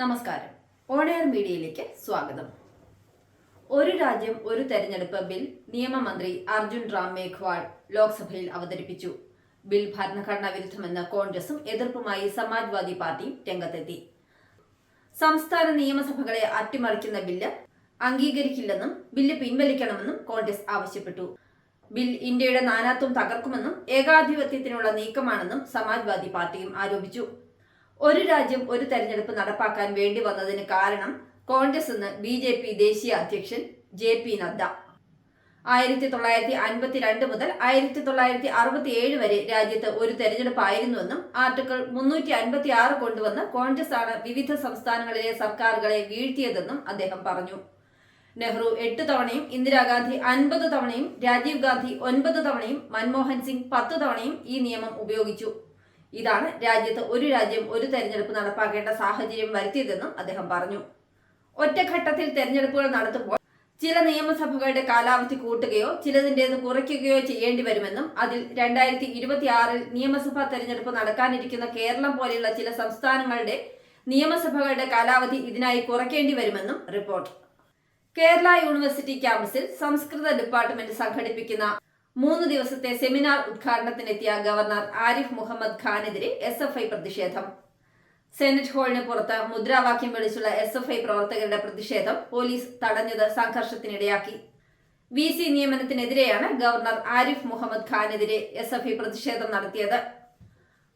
നമസ്കാരം. ഓണയർ മീഡിയയിലേക്ക് സ്വാഗതം. ഒരു രാജ്യം ഒരു തെരഞ്ഞെടുപ്പ് ബിൽ നിയമമന്ത്രി അർജുൻ റാം മേഘ്വാൾ ലോക്സഭയിൽ അവതരിപ്പിച്ചു. ബിൽ ഭരണഘടനാ വിരുദ്ധമെന്ന് കോൺഗ്രസും എതിർപ്പുമായി സമാജ്വാദി പാർട്ടിയും രംഗത്തെത്തി. സംസ്ഥാന നിയമസഭകളെ അട്ടിമറിക്കുന്ന ബില്ല് അംഗീകരിക്കില്ലെന്നും ബില്ല് പിൻവലിക്കണമെന്നും കോൺഗ്രസ് ആവശ്യപ്പെട്ടു. ബിൽ ഇന്ത്യയുടെ നാനാത്വം തകർക്കുമെന്നും ഏകാധിപത്യത്തിനുള്ള നീക്കമാണെന്നും സമാജ്വാദി പാർട്ടിയും ആരോപിച്ചു. ഒരു രാജ്യം ഒരു തെരഞ്ഞെടുപ്പ് നടപ്പാക്കാൻ വേണ്ടി വന്നതിന് കാരണം കോൺഗ്രസ് എന്ന് ബി ജെ പി ദേശീയ അധ്യക്ഷൻ ജെ പി നദ്ദ. ആയിരത്തി തൊള്ളായിരത്തി അൻപത്തിരണ്ട് മുതൽ ആയിരത്തി തൊള്ളായിരത്തി അറുപത്തി ഏഴ് വരെ രാജ്യത്ത് ഒരു തെരഞ്ഞെടുപ്പായിരുന്നുവെന്നും ആർട്ടിക്കിൾ മുന്നൂറ്റി അൻപത്തി ആറ് കൊണ്ടുവന്ന് കോൺഗ്രസ് ആണ് വിവിധ സംസ്ഥാനങ്ങളിലെ സർക്കാരുകളെ വീഴ്ത്തിയതെന്നും അദ്ദേഹം പറഞ്ഞു. നെഹ്റു എട്ട് തവണയും ഇന്ദിരാഗാന്ധി അൻപത് തവണയും രാജീവ് ഗാന്ധി ഒൻപത് തവണയും മൻമോഹൻ സിംഗ് പത്ത് തവണയും ഈ നിയമം ഉപയോഗിച്ചു. ഇതാണ് രാജ്യത്ത് ഒരു രാജ്യം ഒരു തെരഞ്ഞെടുപ്പ് നടപ്പാക്കേണ്ട സാഹചര്യം വരുത്തിയതെന്നും അദ്ദേഹം പറഞ്ഞു. ഒറ്റഘട്ടത്തിൽ തെരഞ്ഞെടുപ്പുകൾ നടത്തുമ്പോൾ ചില നിയമസഭകളുടെ കാലാവധി കൂട്ടുകയോ ചിലതിന്റെ കുറയ്ക്കുകയോ ചെയ്യേണ്ടി വരുമെന്നും അതിൽ രണ്ടായിരത്തി ഇരുപത്തി ആറിൽ നിയമസഭാ തെരഞ്ഞെടുപ്പ് നടക്കാനിരിക്കുന്ന കേരളം പോലെയുള്ള ചില സംസ്ഥാനങ്ങളുടെ നിയമസഭകളുടെ കാലാവധി ഇതിനായി കുറയ്ക്കേണ്ടി വരുമെന്നും റിപ്പോർട്ട്. കേരള യൂണിവേഴ്സിറ്റി ക്യാമ്പസിൽ സംസ്കൃത ഡിപ്പാർട്ട്മെന്റ് സംഘടിപ്പിക്കുന്ന മൂന്ന് ദിവസത്തെ സെമിനാർ ഉദ്ഘാടനത്തിനെത്തിയ ഗവർണർ ആരിഫ് മുഹമ്മദ് ഖാനെതിരെ എസ് എഫ് ഐ പ്രതിഷേധം. സെനറ്റ് ഹാളിന് പുറത്ത് മുദ്രാവാക്യം വിളിച്ചുള്ള എസ് എഫ് ഐ പ്രവർത്തകരുടെ പ്രതിഷേധം പോലീസ് തടഞ്ഞത് സംഘർഷത്തിനിടയാക്കി. വി സി നിയമനത്തിനെതിരെയാണ് ഗവർണർ ആരിഫ് മുഹമ്മദ് ഖാനെതിരെ എസ് എഫ് ഐ പ്രതിഷേധം നടത്തിയത്.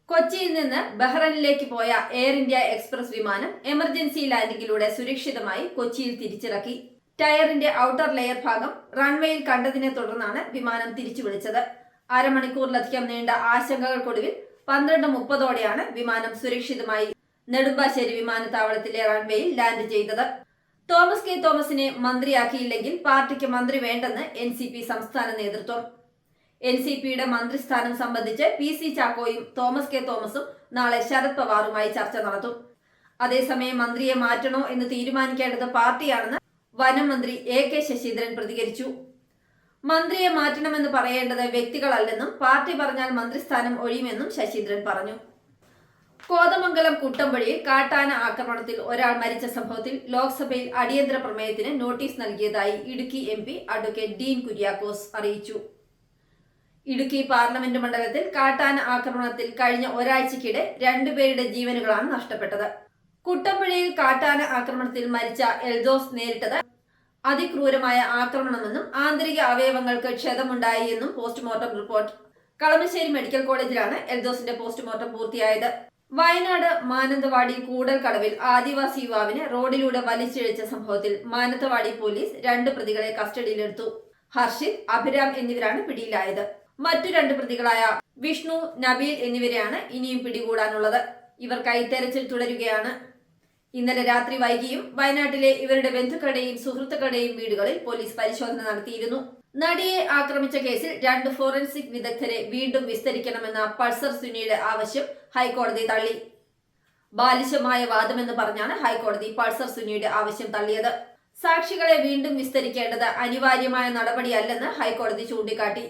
കൊച്ചിയിൽ നിന്ന് ബഹ്റൈനിലേക്ക് പോയ എയർ ഇന്ത്യ എക്സ്പ്രസ് വിമാനം എമർജൻസി ലാൻഡിംഗിലൂടെ സുരക്ഷിതമായി കൊച്ചിയിൽ തിരിച്ചിറക്കി. ടയറിന്റെ ഔട്ടർ ലെയർ ഭാഗം റൺവേയിൽ കണ്ടതിനെ തുടർന്നാണ് വിമാനം തിരിച്ചു വിളിച്ചത്. അരമണിക്കൂറിലധികം നീണ്ട ആശങ്കകൾക്കൊടുവിൽ പന്ത്രണ്ട് മുപ്പതോടെയാണ് വിമാനം സുരക്ഷിതമായി നെടുമ്പാശ്ശേരി വിമാനത്താവളത്തിലെ റൺവേയിൽ ലാൻഡ് ചെയ്തത്. തോമസ് കെ. തോമസിനെ മന്ത്രിയാക്കിയില്ലെങ്കിൽ പാർട്ടിക്ക് മന്ത്രി വേണ്ടെന്ന് എൻ സി പി സംസ്ഥാന നേതൃത്വം. എൻ സി പിയുടെ മന്ത്രിസ്ഥാനം സംബന്ധിച്ച് പി സി ചാക്കോയും തോമസ് കെ. തോമസും നാളെ ശരത് പവാറുമായി ചർച്ച നടത്തും. അതേസമയം മന്ത്രിയെ മാറ്റണോ എന്ന് തീരുമാനിക്കേണ്ടത് പാർട്ടിയാണെന്ന് വനം മന്ത്രി എ കെ ശശീന്ദ്രൻ പ്രതികരിച്ചു. മന്ത്രിയെ മാറ്റണമെന്ന് പറയേണ്ടത് വ്യക്തികളല്ലെന്നും പാർട്ടി പറഞ്ഞാൽ മന്ത്രിസ്ഥാനം ഒഴിയുമെന്നും ശശീന്ദ്രൻ പറഞ്ഞു. കോതമംഗലം കുട്ടമ്പടിയിൽ കാട്ടാന ആക്രമണത്തിൽ ഒരാൾ മരിച്ച സംഭവത്തിൽ ലോക്സഭയിൽ അടിയന്തര പ്രമേയത്തിന് നോട്ടീസ് നൽകിയതായി Idukki M P advocate Dean Kuriakose അറിയിച്ചു. ഇടുക്കി പാർലമെന്റ് മണ്ഡലത്തിൽ കാട്ടാന ആക്രമണത്തിൽ കഴിഞ്ഞ ഒരാഴ്ചക്കിടെ രണ്ടുപേരുടെ ജീവനുകളാണ് നഷ്ടപ്പെട്ടത്. കുട്ടമ്പുഴയിൽ കാട്ടാന ആക്രമണത്തിൽ മരിച്ച എൽദോസ് നേരിട്ടത് അതിക്രൂരമായ ആക്രമണമെന്നും ആന്തരിക അവയവങ്ങൾക്ക് ക്ഷതമുണ്ടായി എന്നും പോസ്റ്റ്മോർട്ടം റിപ്പോർട്ട്. കളമശ്ശേരി മെഡിക്കൽ കോളേജിലാണ് എൽദോസിന്റെ പോസ്റ്റ്മോർട്ടം പൂർത്തിയായത്. വയനാട് മാനന്തവാടി കൂടൽക്കടവിൽ ആദിവാസി യുവാവിനെ റോഡിലൂടെ വലിച്ചിഴച്ച സംഭവത്തിൽ മാനന്തവാടി പോലീസ് രണ്ട് പ്രതികളെ കസ്റ്റഡിയിലെടുത്തു. ഹർഷിത് അഭിരാം എന്നിവരാണ് പിടിയിലായത്. മറ്റു രണ്ട് പ്രതികളായ വിഷ്ണു നബീൽ എന്നിവരെയാണ് ഇനിയും പിടികൂടാനുള്ളത്. ഇവർക്കായി തെരച്ചിൽ തുടരുകയാണ്. ഇന്നലെ രാത്രി വൈകിയും വയനാട്ടിലെ ഇവരുടെ ബന്ധുക്കളുടെയും സുഹൃത്തുക്കളുടെയും വീടുകളിൽ പോലീസ് പരിശോധന നടത്തിയിരുന്നു. നടിയെ ആക്രമിച്ച കേസിൽ രണ്ട് ഫോറൻസിക് വിദഗ്ധരെ വീണ്ടും വിസ്തരിക്കണമെന്ന പൾസർ സുനിയുടെ ആവശ്യം ഹൈക്കോടതി തള്ളി. ബാലിശമായ വാദമെന്ന് പറഞ്ഞാണ് ഹൈക്കോടതി പൾസർ സുനിയുടെ ആവശ്യം തള്ളിയത്. സാക്ഷികളെ വീണ്ടും വിസ്തരിക്കേണ്ടത് അനിവാര്യമായ നടപടിയല്ലെന്ന് ഹൈക്കോടതി ചൂണ്ടിക്കാട്ടി.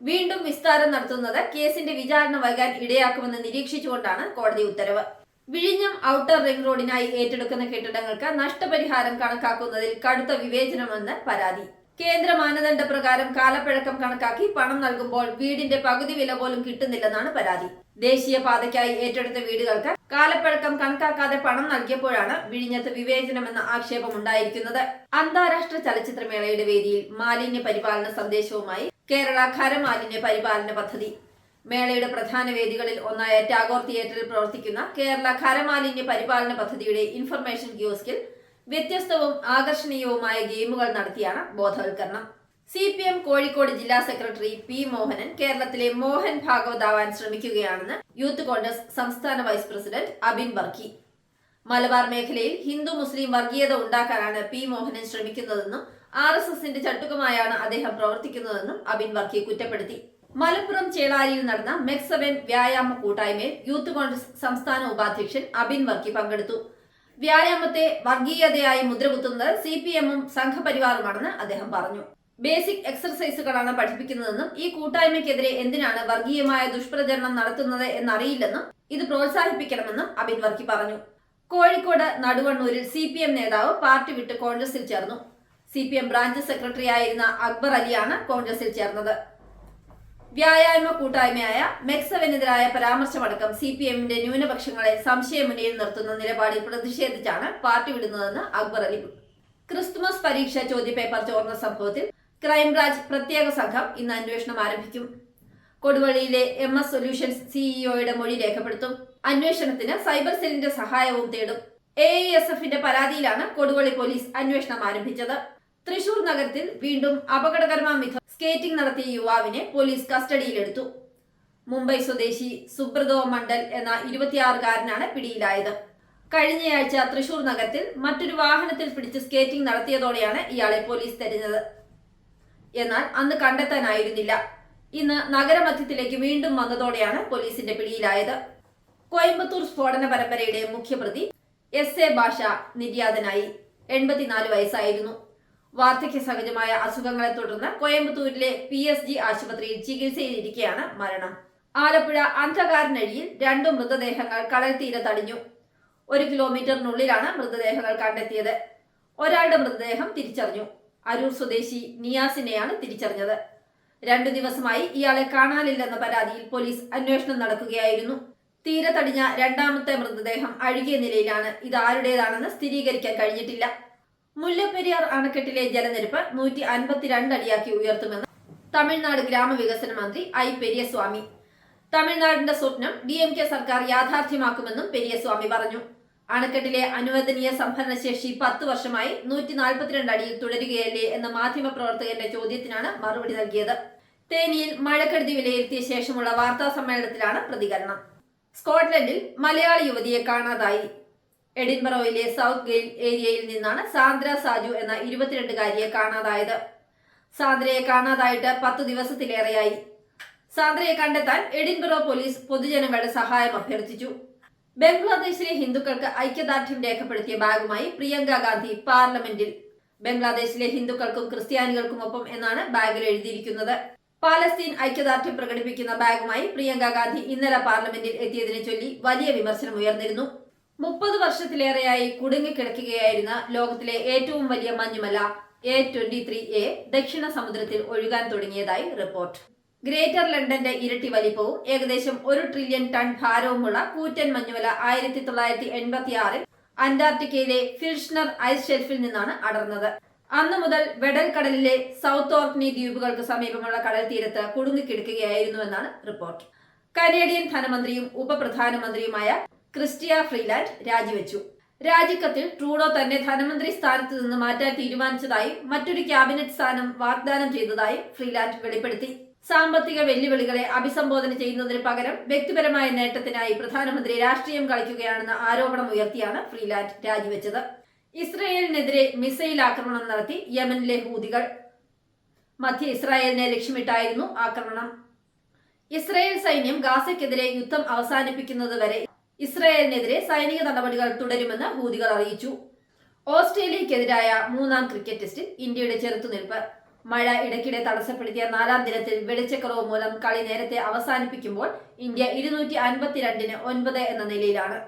വീണ്ടും വിസ്താരം നടത്തുന്നത് കേസിന്റെ വിചാരണ വൈകാൻ ഇടയാക്കുമെന്ന് നിരീക്ഷിച്ചുകൊണ്ടാണ് കോടതി ഉത്തരവ്. വിഴിഞ്ഞം ഔട്ടർ റിംഗ് റോഡിനായി ഏറ്റെടുക്കുന്ന കെട്ടിടങ്ങൾക്ക് നഷ്ടപരിഹാരം കണക്കാക്കുന്നതിൽ കടുത്ത വിവേചനമെന്ന് പരാതി. കേന്ദ്ര മാനദണ്ഡ പ്രകാരം കാലപ്പഴക്കം കണക്കാക്കി പണം നൽകുമ്പോൾ വീടിന്റെ പകുതി വില പോലും കിട്ടുന്നില്ലെന്നാണ് പരാതി. ദേശീയ പാതയ്ക്കായി ഏറ്റെടുത്ത വീടുകൾക്ക് കാലപ്പഴക്കം കണക്കാക്കാതെ പണം നൽകിയപ്പോഴാണ് വിഴിഞ്ഞത്ത് വിവേചനമെന്ന ആക്ഷേപമുണ്ടായിരിക്കുന്നത് അന്താരാഷ്ട്ര ചലച്ചിത്രമേളയുടെ വേദിയിൽ മാലിന്യ പരിപാലന സന്ദേശവുമായി കേരള ഖരമാലിന്യ പരിപാലന പദ്ധതി മേളയുടെ പ്രധാന വേദികളിൽ ഒന്നായ ടാഗോർ തിയേറ്ററിൽ പ്രവർത്തിക്കുന്ന കേരള ഖരമാലിന്യ പരിപാലന പദ്ധതിയുടെ ഇൻഫർമേഷൻ കിയോസ്കിൽ വ്യത്യസ്തവും ആകർഷണീയവുമായ ഗെയിമുകൾ നടത്തിയാണ് ബോധവൽക്കരണം. സി പി എം കോഴിക്കോട് ജില്ലാ സെക്രട്ടറി പി മോഹനൻ കേരളത്തിലെ മോഹൻ ഭാഗവതാവാൻ ശ്രമിക്കുകയാണെന്ന് യൂത്ത് കോൺഗ്രസ് സംസ്ഥാന വൈസ് പ്രസിഡന്റ് അബിൻ ബർക്കി. മലബാർ മേഖലയിൽ ഹിന്ദു മുസ്ലിം വർഗീയത ഉണ്ടാക്കാനാണ് പി മോഹനൻ ശ്രമിക്കുന്നതെന്നും ആർ എസ് എസിന്റെ ചട്ടുകമായാണ് അദ്ദേഹം പ്രവർത്തിക്കുന്നതെന്നും അബിൻ വർക്കി കുറ്റപ്പെടുത്തി. മലപ്പുറം ചേളാരിയിൽ നടന്ന മെക്സവൻ വ്യായാമ കൂട്ടായ്മയിൽ യൂത്ത് കോൺഗ്രസ് സംസ്ഥാന ഉപാധ്യക്ഷൻ അബിൻ വർക്കി പങ്കെടുത്തു. വ്യായാമത്തെ വർഗീയതയായി മുദ്രകുത്തുന്നത് സി പി എമ്മും സംഘപരിവാറുമാണെന്ന് അദ്ദേഹം പറഞ്ഞു. ബേസിക് എക്സർസൈസുകളാണ് പഠിപ്പിക്കുന്നതെന്നും ഈ കൂട്ടായ്മയ്ക്കെതിരെ എന്തിനാണ് വർഗീയമായ ദുഷ്പ്രചരണം നടത്തുന്നത് എന്നറിയില്ലെന്നും ഇത് പ്രോത്സാഹിപ്പിക്കണമെന്നും അബിൻ വർക്കി പറഞ്ഞു. കോഴിക്കോട് നടുവണ്ണൂരിൽ സി പി എം നേതാവ് പാർട്ടി വിട്ട് കോൺഗ്രസിൽ ചേർന്നു. C P M branch secretary ആയിരുന്ന അക്ബർ അലിയാണ് കോൺഗ്രസിൽ ചേർന്നത്. വ്യായാമ കൂട്ടായ്മയായ മെക്സവിനെതിരായ പരാമർശമടക്കം സി പി എമ്മിന്റെ ന്യൂനപക്ഷങ്ങളെ സംശയമുന്നയിൽ നിർത്തുന്ന നിലപാടിൽ പ്രതിഷേധിച്ചാണ് പാർട്ടി വിടുന്നതെന്ന് അക്ബർ അലി ക്രിസ്തുമസ് പരീക്ഷ ചോദ്യപേപ്പർ ചോർന്ന സംഭവത്തിൽ ക്രൈംബ്രാഞ്ച് പ്രത്യേക സംഘം ഇന്ന് അന്വേഷണം ആരംഭിക്കും കൊടുവള്ളിയിലെ എം എസ് സൊല്യൂഷൻസ് സിഇഒയുടെ മൊഴി രേഖപ്പെടുത്തും. അന്വേഷണത്തിന് സൈബർ സെല്ലിന്റെ സഹായവും തേടും. എ എസ് എഫിന്റെ പരാതിയിലാണ് കൊടുവള്ളി പോലീസ് അന്വേഷണം ആരംഭിച്ചത്. തൃശൂർ നഗരത്തിൽ വീണ്ടും അപകടകരമായ വിധം സ്കേറ്റിംഗ് നടത്തിയ യുവാവിനെ പോലീസ് കസ്റ്റഡിയിലെടുത്തു. മുംബൈ സ്വദേശി സുബ്രതോ മണ്ഡൽ എന്ന ഇരുപത്തിയാറുകാരനാണ് പിടിയിലായത്. കഴിഞ്ഞയാഴ്ച തൃശൂർ നഗരത്തിൽ മറ്റൊരു വാഹനത്തിൽ പിടിച്ച് സ്കേറ്റിംഗ് നടത്തിയതോടെയാണ് ഇയാളെ പോലീസ് തെരഞ്ഞത്. എന്നാൽ അന്ന് കണ്ടെത്താനായിരുന്നില്ല. ഇന്ന് നഗരമധ്യത്തിലേക്ക് വീണ്ടും വന്നതോടെയാണ് പോലീസിന്റെ പിടിയിലായത്. കോയമ്പത്തൂർ സ്ഫോടന പരമ്പരയുടെ മുഖ്യപ്രതി എസ് എ ഭാഷ നിര്യാതനായി. എൺപത്തിനാല് വയസ്സായിരുന്നു. വാർദ്ധക്യ സഹജമായ അസുഖങ്ങളെ തുടർന്ന് കോയമ്പത്തൂരിലെ പി എസ് ജി ആശുപത്രിയിൽ ചികിത്സയിലിരിക്കെയാണ് മരണം. ആലപ്പുഴ അന്ധകാരനഴിയിൽ രണ്ടു മൃതദേഹങ്ങൾ കടൽ തീരത്തടിഞ്ഞു ഒരു കിലോമീറ്ററിനുള്ളിലാണ് മൃതദേഹങ്ങൾ കണ്ടെത്തിയത്. ഒരാളുടെ മൃതദേഹം തിരിച്ചറിഞ്ഞു. അരൂർ സ്വദേശി നിയാസിനെയാണ് തിരിച്ചറിഞ്ഞത്. രണ്ടു ദിവസമായി ഇയാളെ കാണാനില്ലെന്ന പരാതിയിൽ പോലീസ് അന്വേഷണം നടക്കുകയായിരുന്നു. തീരെ തടിഞ്ഞ രണ്ടാമത്തെ മൃതദേഹം അഴുകിയ നിലയിലാണ്. ഇത് ആരുടേതാണെന്ന് സ്ഥിരീകരിക്കാൻ കഴിഞ്ഞിട്ടില്ല. മുല്ലപ്പെരിയാർ അണക്കെട്ടിലെ ജലനിരപ്പ് നൂറ്റി അൻപത്തിരണ്ട് അടിയാക്കി ഉയർത്തുമെന്ന് തമിഴ്നാട് ഗ്രാമവികസന മന്ത്രി ഐ പെരിയസ്വാമി. തമിഴ്നാടിന്റെ സ്വപ്നം ഡി എം കെ സർക്കാർ യാഥാർത്ഥ്യമാക്കുമെന്നും പെരിയസ്വാമി പറഞ്ഞു. അണക്കെട്ടിലെ അനുവദനീയ സംഭരണശേഷി പത്ത് വർഷമായി നൂറ്റി നാൽപ്പത്തിരണ്ട് അടിയിൽ തുടരുകയല്ലേ എന്ന മാധ്യമപ്രവർത്തകന്റെ ചോദ്യത്തിനാണ് മറുപടി നൽകിയത്. തേനിയിൽ മഴക്കെടുതി വിലയിരുത്തിയ ശേഷമുള്ള വാർത്താ സമ്മേളനത്തിലാണ് പ്രതികരണം. സ്കോട്ട്ലൻഡിൽ മലയാളി യുവതിയെ കാണാതായി. എഡിൻബറോയിലെ സൗത്ത് ഗെയിൽ ഏരിയയിൽ നിന്നാണ് സാന്ദ്ര സാജു എന്ന ഇരുപത്തിരണ്ടുകാരിയെ കാണാതായത്. സാന്ദ്രയെ കാണാതായിട്ട് പത്തു ദിവസത്തിലേറെയായി. സാന്ദ്രയെ കണ്ടെത്താൻ എഡിൻബറോ പോലീസ് പൊതുജനങ്ങളുടെ സഹായം അഭ്യർത്ഥിച്ചു. ബംഗ്ലാദേശിലെ ഹിന്ദുക്കൾക്ക് ഐക്യദാർഢ്യം രേഖപ്പെടുത്തിയ ബാഗുമായി പ്രിയങ്ക ഗാന്ധി പാർലമെന്റിൽ. ബംഗ്ലാദേശിലെ ഹിന്ദുക്കൾക്കും ക്രിസ്ത്യാനികൾക്കും ഒപ്പം എന്നാണ് ബാഗിൽ എഴുതിയിരിക്കുന്നത്. പാലസ്തീൻ ഐക്യദാർഢ്യം പ്രകടിപ്പിക്കുന്ന ബാഗുമായി പ്രിയങ്ക ഗാന്ധി ഇന്നലെ പാർലമെന്റിൽ എത്തിയതിനെ ചൊല്ലി വലിയ വിമർശനം ഉയർന്നിരുന്നു. മുപ്പത് വർഷത്തിലേറെയായി കുടുങ്ങിക്കിടക്കുകയായിരുന്ന ലോകത്തിലെ ഏറ്റവും വലിയ മഞ്ഞുമല എ ട്വന്റി ത്രീ എ ദക്ഷിണ സമുദ്രത്തിൽ ഒഴുകാൻ തുടങ്ങിയതായി റിപ്പോർട്ട്. ഗ്രേറ്റർ ലണ്ടന്റെ ഇരട്ടി വലിപ്പവും ഏകദേശം ഒരു ട്രില്യൺ ടൺ ഭാരവുമുള്ള കൂറ്റൻ മഞ്ഞുമല ആയിരത്തി തൊള്ളായിരത്തി എൺപത്തി ആറിൽ അന്റാർട്ടിക്കയിലെ ഫിൽഷ്ണർ ഐസ് ഷെൽഫിൽ നിന്നാണ് അടർന്നത്. അന്നു മുതൽ വെഡൽ കടലിലെ സൗത്ത് ഓർക്നി ദ്വീപുകൾക്ക് സമീപമുള്ള കടൽ തീരത്ത് കുടുങ്ങിക്കിടക്കുകയായിരുന്നുവെന്നാണ് റിപ്പോർട്ട്. കനേഡിയൻ ധനമന്ത്രിയും ഉപപ്രധാനമന്ത്രിയുമായ ക്രിസ്റ്റിയ ഫ്രീലാൻഡ് രാജിവെച്ചു. രാജിക്കത്തിൽ ട്രൂഡോ തന്നെ ധനമന്ത്രി സ്ഥാനത്ത് നിന്ന് മാറ്റാൻ തീരുമാനിച്ചതായും മറ്റൊരു ക്യാബിനറ്റ് സ്ഥാനം വാഗ്ദാനം ചെയ്തതായും ഫ്രീലാൻഡ് വെളിപ്പെടുത്തി. സാമ്പത്തിക വെല്ലുവിളികളെ അഭിസംബോധന ചെയ്യുന്നതിന് പകരം വ്യക്തിപരമായ നേട്ടത്തിനായി പ്രധാനമന്ത്രി രാഷ്ട്രീയം കളിക്കുകയാണെന്ന ആരോപണം ഉയർത്തിയാണ് ഫ്രീലാൻഡ് രാജിവെച്ചത്. ഇസ്രയേലിനെതിരെ മിസൈൽ ആക്രമണം നടത്തി യമനിലെ ഹൂതികൾ മധ്യ ഇസ്രായേലിനെ ലക്ഷ്യമിട്ടായിരുന്നു ആക്രമണം. ഇസ്രായേൽ സൈന്യം ഗാസയ്ക്കെതിരെ യുദ്ധം അവസാനിപ്പിക്കുന്നതുവരെ ഇസ്രായേലിനെതിരെ സൈനിക നടപടികൾ തുടരുമെന്ന് ഹൂതികൾ അറിയിച്ചു. ഓസ്ട്രേലിയക്കെതിരായ മൂന്നാം ക്രിക്കറ്റ് ടെസ്റ്റിൽ ഇന്ത്യയുടെ ചെറുത്തുനിൽപ്പ്. മഴ ഇടയ്ക്കിടെ തടസ്സപ്പെടുത്തിയ നാലാം ദിനത്തിൽ വെളിച്ചക്കുറവ് മൂലം കളി നേരത്തെ അവസാനിപ്പിക്കുമ്പോൾ ഇന്ത്യ ഇരുന്നൂറ്റി അൻപത്തിരണ്ടിന് ഒൻപത് എന്ന നിലയിലാണ്.